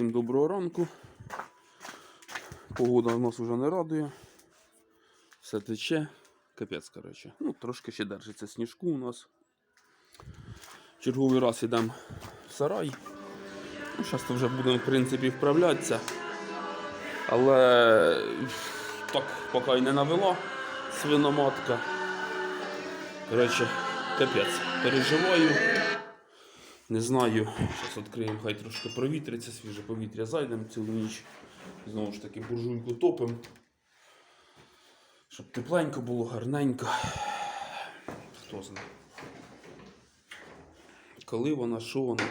Всім доброго ранку. Погода нас вже не радує. Все тече. Капець, коротше. Ну, трошки ще держиться сніжку у нас. Черговий раз йдемо в сарай. Ну, зараз вже будемо, в принципі, вправлятися. Але так поки й не навела свиноматка. Коротше, капець. Переживаю. Не знаю. Зараз відкриємо, хай трошки провітриться, свіже повітря зайдемо цілу ніч. Знову ж таки буржуйку топимо. Щоб тепленько було, гарненько. Хто знає. Коли вона, що вона.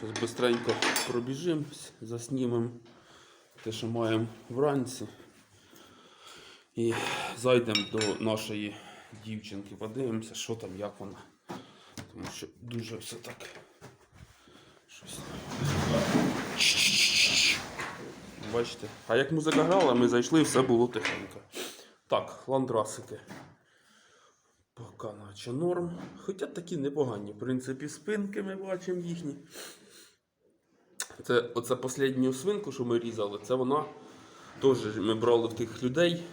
Зараз швидко пробіжимо, заснімемо те, що маємо вранці. І зайдемо до нашої дівчинки, подивимося, що там, як вона. Що дуже все так. Щось. Бачите? А як музика грала, ми зайшли, все було тихенько. Так, ландрасики. Поки наче норм. Хоча такі непогані. В принципі, спинки ми бачимо їхні. Це оце останню свинку, що ми різали, це вона теж ми брали в тих людей.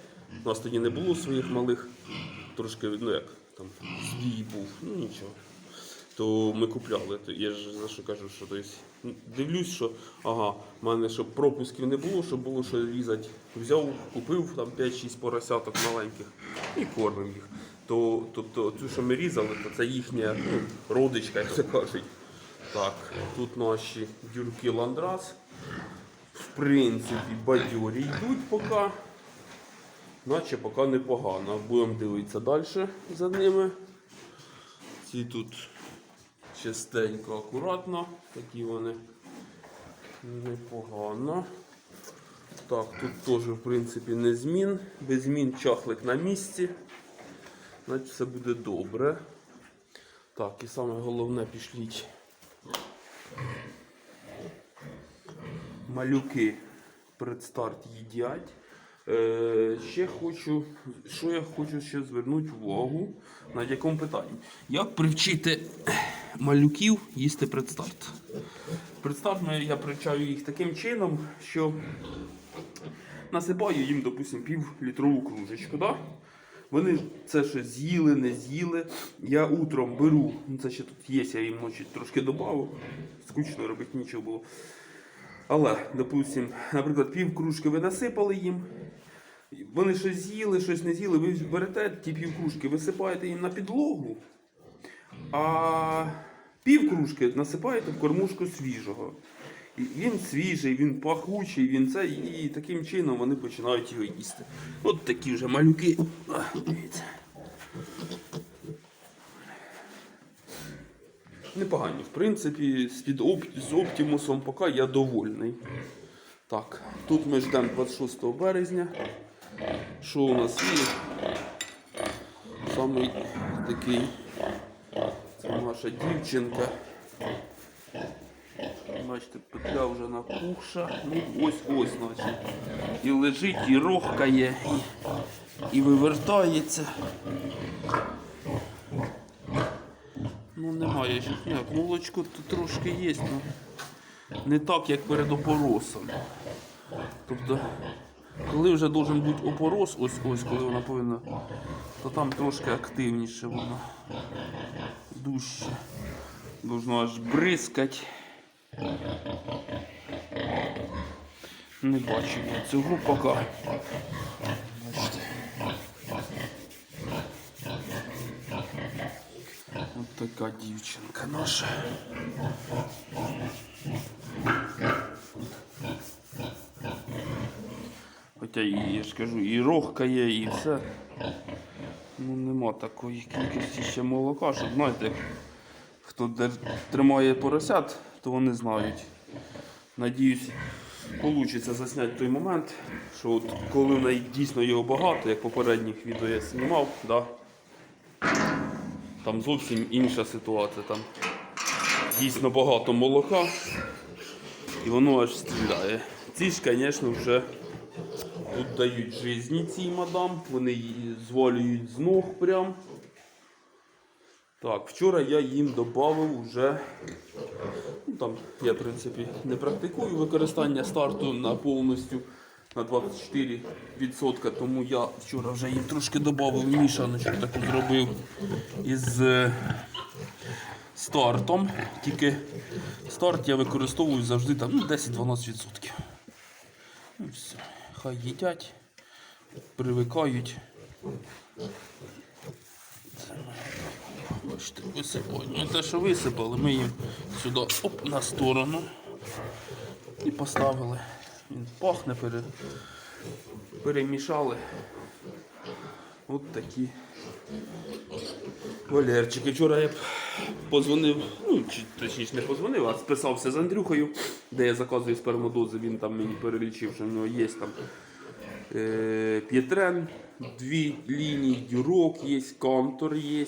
У нас тоді не було своїх малих, трошки, ну як там, збій був, ну нічого. То ми купляли. То я ж за що кажу, що то дивлюсь, що ага, в мене щоб пропусків не було, щоб було що різати. Взяв, купив там 5-6 поросяток маленьких і кормив їх. То, тобто цю, що ми різали, то це їхня ну, родичка, як то кажуть. Так, тут наші дюрки ландрас. В принципі, бадьорі йдуть поки. Наче поки непогано. Будемо дивитися далі за ними. Ці тут чистенько, акуратно. Такі вони непогано. Так, тут теж в принципі не змін. Без змін чахлик на місці. Значить все буде добре. Так, і саме головне пішліть. Малюки предстарт їдять. Е, ще хочу, що я хочу ще звернути увагу на якому питанні. Як привчити малюків їсти предстарт? Предстарт я привчаю їх таким чином, що насипаю їм, допустимо, пів літрову кружечку. Да? Вони це щось з'їли, не з'їли. Я утром беру, ну це ще тут є, я їм ночі трошки додав. Скучно робити нічого було. Але, допустим, наприклад, пів кружки ви насипали їм. Вони щось з'їли, щось не з'їли, ви берете ті пів кружки, висипаєте їм на підлогу, а пів кружки насипаєте в кормушку свіжого. І він свіжий, він пахучий, він це, і таким чином вони починають його їсти. От такі вже малюки. Дивіться. Непогані, в принципі, з, оп... з Оптимусом поки я довольний. Так, тут ми ждемо 26 березня. Що у нас є? Самий такий, наша дівчинка. Бачите, петля вже напухша. Ну ось ось, значить. І лежить, і рохкає, і, і вивертається. Ну немає ще. Як, молочко тут трошки є, ну не так, як перед опоросом. Тобто, коли вже должен бути опорос, ось ось, коли вона повинна, то там трошки активніше воно. Дужче. Должно аж бризкати. Не бачу я цього поки. Бачите. От така дівчинка наша. Хоча і, я ж кажу, і рохка є, і все. Ну нема такої кількості ще молока, щоб знаєте, хто тримає поросят, то вони знають. Надіюсь, вийде засняти той момент, що от коли дійсно його багато, як попередніх відео я знімав, да, там зовсім інша ситуація. Там дійсно багато молока і воно аж стріляє. Ці ж, звісно, вже тут дають житті цій мадам, вони її звалюють з ног прям. Так, вчора я їм додав вже. Ну, там я, в принципі, не практикую використання старту на повністю на 24%, тому я вчора вже їм трошки додав мішаночку таку зробив із е, стартом. Тільки старт я використовую завжди там ну, 10-12%. Ну, все. Хай їдять, привикають. Бачите, висипають. Ну, те, що висипали, ми їм сюди оп, на сторону і поставили. Він пахне, пере... перемішали. От такі Валерчики. Вчора я позвонив, ну чи точніше не позвонив, а списався з Андрюхою, де я заказую спермодози. Він там мені перелічив, що в нього є там е, П'єтрен, дві лінії, дюрок є, Кантор є,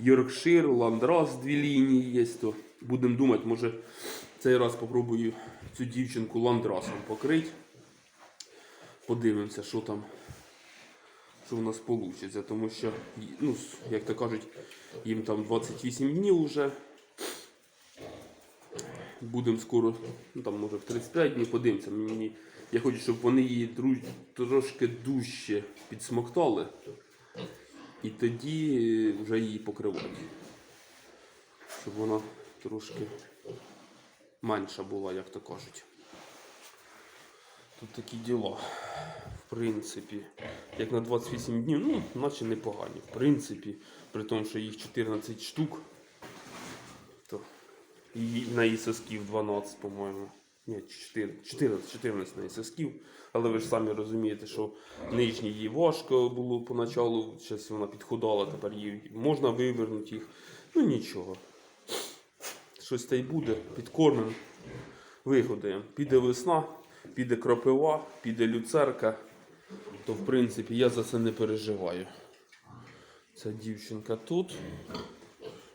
Йоркшир, Ландрас, дві лінії є. То будемо думати, може цей раз попробую цю дівчинку ландрасом покрити. Подивимося, що там що у нас вийде, тому що, ну, як то кажуть, їм там 28 днів вже. Будемо скоро, ну там може в 35 днів подивимося. Мені, я хочу, щоб вони її дру- трошки дужче підсмоктали. І тоді вже її покривати. Щоб вона трошки менша була, як то кажуть. Тут такі діла. В принципі, як на 28 днів, ну, наче непогані. В принципі, при тому, що їх 14 штук, то і на ісосків 12, по-моєму. Ні, 14, 14, 14 на ісосків. Але ви ж самі розумієте, що нижній їй важко було поначалу, зараз вона підходала, тепер її можна вивернути їх. Ну нічого. Щось та й буде, підкормимо, вигодаємо. Піде весна, піде кропива, піде люцерка, то в принципі я за це не переживаю. Ця дівчинка тут.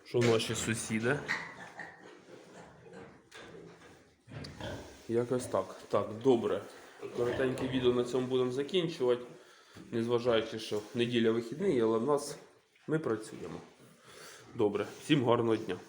Що наші сусіди? Якось так. Так, добре. Коротеньке відео на цьому будемо закінчувати. Незважаючи, що неділя вихідний, але в нас ми працюємо. Добре, всім гарного дня.